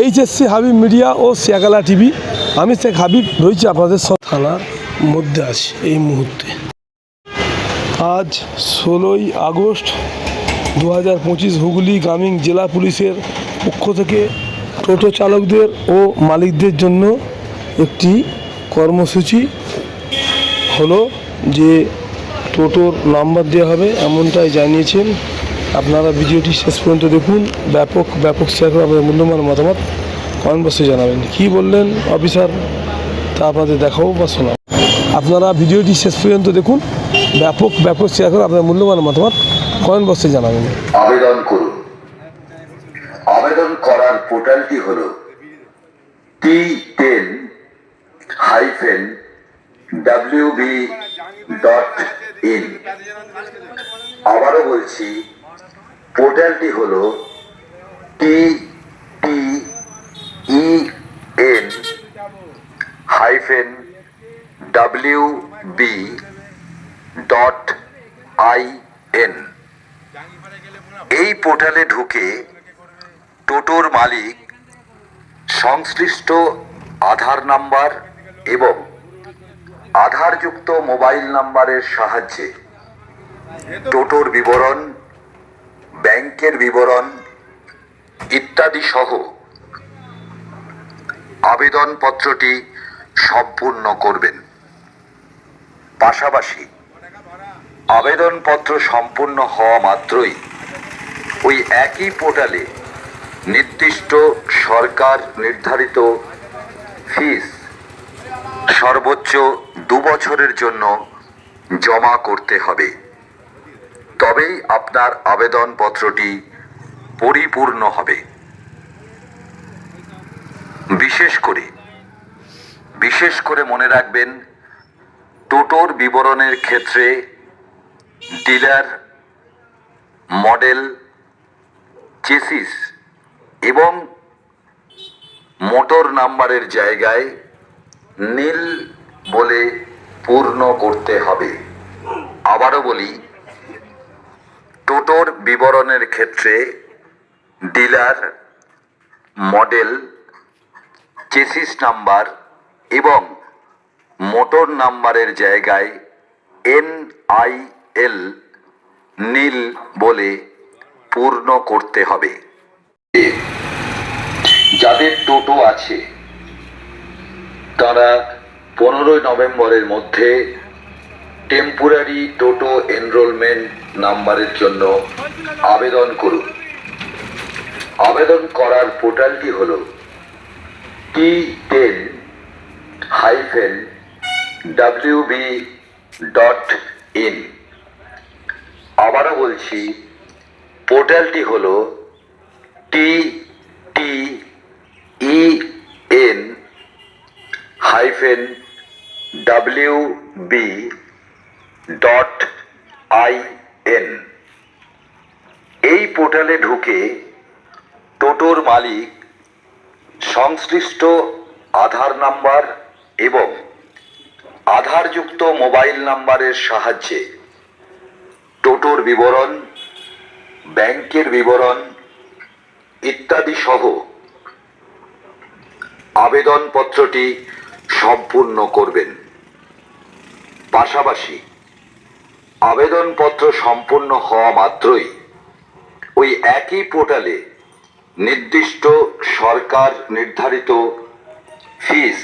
HSC Habib media ও সিয়াকালা TV. আমি শেখ হাবিব, রয়েছি আপনাদের সব থানার মধ্যে আছি এই মুহূর্তে। আজ ষোলোই আগস্ট দু হাজার পঁচিশ হুগলি গ্রামীণ জেলা পুলিশের পক্ষ থেকে টোটো চালকদের ও মালিকদের জন্য একটি কর্মসূচি হলো যে টোটোর নাম্বার দেওয়া হবে, এমনটাই জানিয়েছেন আপনারা ভিডিওটি শেষ পর্যন্ত দেখুন। ব্যাপক ব্যাপক শেয়ার করে আপনাদের মূল্যবান মতামত কমেন্ট বক্সে জানাবেন। কী বললেন অফিসার, তা আপনাদের দেখাবো বা শোনাবো। আপনারা ভিডিওটি শেষ পর্যন্ত দেখুন। ব্যাপক ব্যাপক শেয়ার করে আপনাদের মূল্যবান মতামত কমেন্ট বক্সে জানাবেন। আবেদন করুন। আবেদন করার পোর্টালটি হল T ten hyphen W B dot in. আবারও বলছি পোর্টালটি হল T T E N hyphen W B dot I N এই পোর্টালে ঢুকে টোটোর মালিক সংশ্লিষ্ট আধার নাম্বার এবং আধারযুক্ত মোবাইল নাম্বারের সাহায্যে টোটোর বিবরণ ব্যাংকের বিবরণ ইত্যাদি সহ আবেদনপত্রটি সম্পূর্ণ করবেন। পাশাপাশি আবেদনপত্র সম্পূর্ণ হওয়া মাত্রই ওই একই পোর্টালে নির্দিষ্ট সরকার নির্ধারিত ফিস সর্বোচ্চ দু বছরের জন্য জমা করতে হবে। তবেই আপনার আবেদনপত্রটি পরিপূর্ণ হবে। বিশেষ করে বিশেষ করে মনে রাখবেন, টোটোর বিবরণের ক্ষেত্রে ডিলার, মডেল, চেসিস এবং মোটর নাম্বারের জায়গায় নীল বলে পূর্ণ করতে হবে। আবারও বলি টোটোর বিবরণের ক্ষেত্রে ডিলার মডেল চেসিস নাম্বার এবং মোটর নাম্বারের জায়গায় এন আই এল নীল বলে পূর্ণ করতে হবে। যাদের টোটো আছে, তারা পনেরোই নভেম্বরের মধ্যে টেম্পোরারি টোটো এনরোলমেন্ট নাম্বারের জন্য আবেদন করুন। আবেদন করার পোর্টালটি হল T ten hyphen W B dot in আবারও বলছি পোর্টালটি হল T T E N hyphen W B dot I N এই পোর্টালে ঢুকে টোটোর মালিক, সংশ্লিষ্ট আধার নাম্বার এবং আধারযুক্ত মোবাইল নাম্বারের সাহায্যে টোটোর বিবরণ, ব্যাংকের বিবরণ ইত্যাদি সহ আবেদনপত্রটি সম্পূর্ণ করবেন। পাশাপাশি আবেদনপত্র সম্পূর্ণ হওয়া মাত্রই ওই একই পোর্টালে নির্দিষ্ট সরকার নির্ধারিত ফিস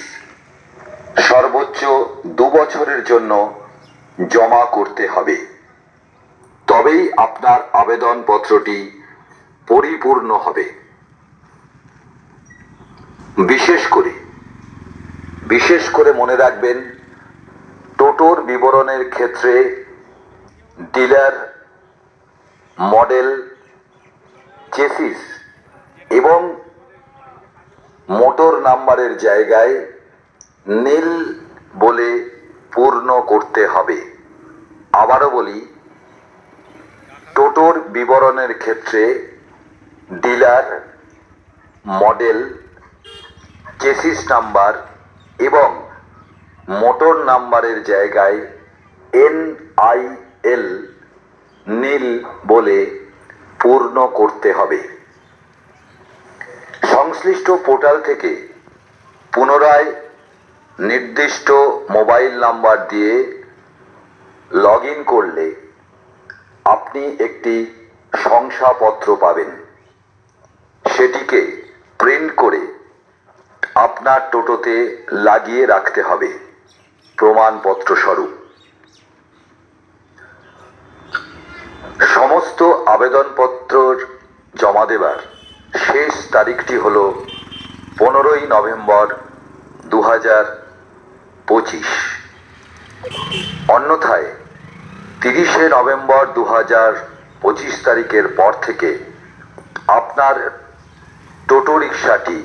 সর্বোচ্চ দু বছরের জন্য জমা করতে হবে। তবেই আপনার আবেদনপত্রটি পরিপূর্ণ হবে। বিশেষ করে বিশেষ করে মনে রাখবেন, টোটোর বিবরণের ক্ষেত্রে ডিলার, মডেল, চেসিস এবং মোটর নাম্বারের জায়গায় নীল বলে পূর্ণ করতে হবে। আবারও বলি, টোটোর বিবরণের ক্ষেত্রে ডিলার, মডেল, চেসিস নাম্বার এবং মোটর নাম্বারের জায়গায় এন আই এল নীল বলে পূর্ণ করতে হবে। সংশ্লিষ্ট পোর্টাল থেকে পুনরায় নির্দিষ্ট মোবাইল নাম্বার দিয়ে লগ ইন করলে আপনি একটি শংসাপত্র পাবেন। সেটিকে প্রিন্ট করে আপনার টোটোতে লাগিয়ে রাখতে হবে। প্রমাণপত্র স্বরূপ। সমস্ত আবেদনপত্র জমা দেবার শেষ তারিখটি হল পনেরোই নভেম্বর দু হাজার পঁচিশ। অন্যথায় তিরিশে নভেম্বর দু হাজার পঁচিশ তারিখের পর থেকে আপনার টোটো রিক্সাটি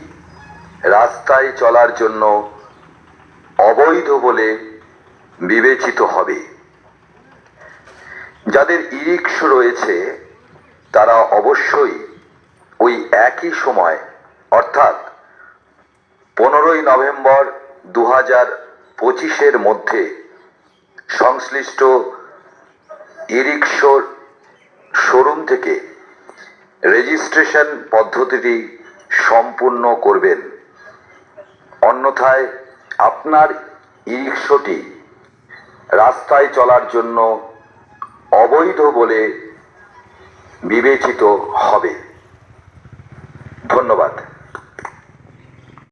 রাস্তায় চলার জন্য অবৈধ বলে বিবেচিত হবে। যাদের ইরিক্স রয়েছে, তারা অবশ্যই ওই একই সময়, অর্থাৎ পনেরোই নভেম্বর দু হাজার পঁচিশের মধ্যে সংশ্লিষ্ট ইরিক্সোর শোরুম থেকে রেজিস্ট্রেশন পদ্ধতিটি সম্পূর্ণ করবেন। অন্যথায় আপনার ইরিক্সোটি রাস্তায় চলার জন্য অবৈধ বলে বিবেচিত হবে। ধন্যবাদ।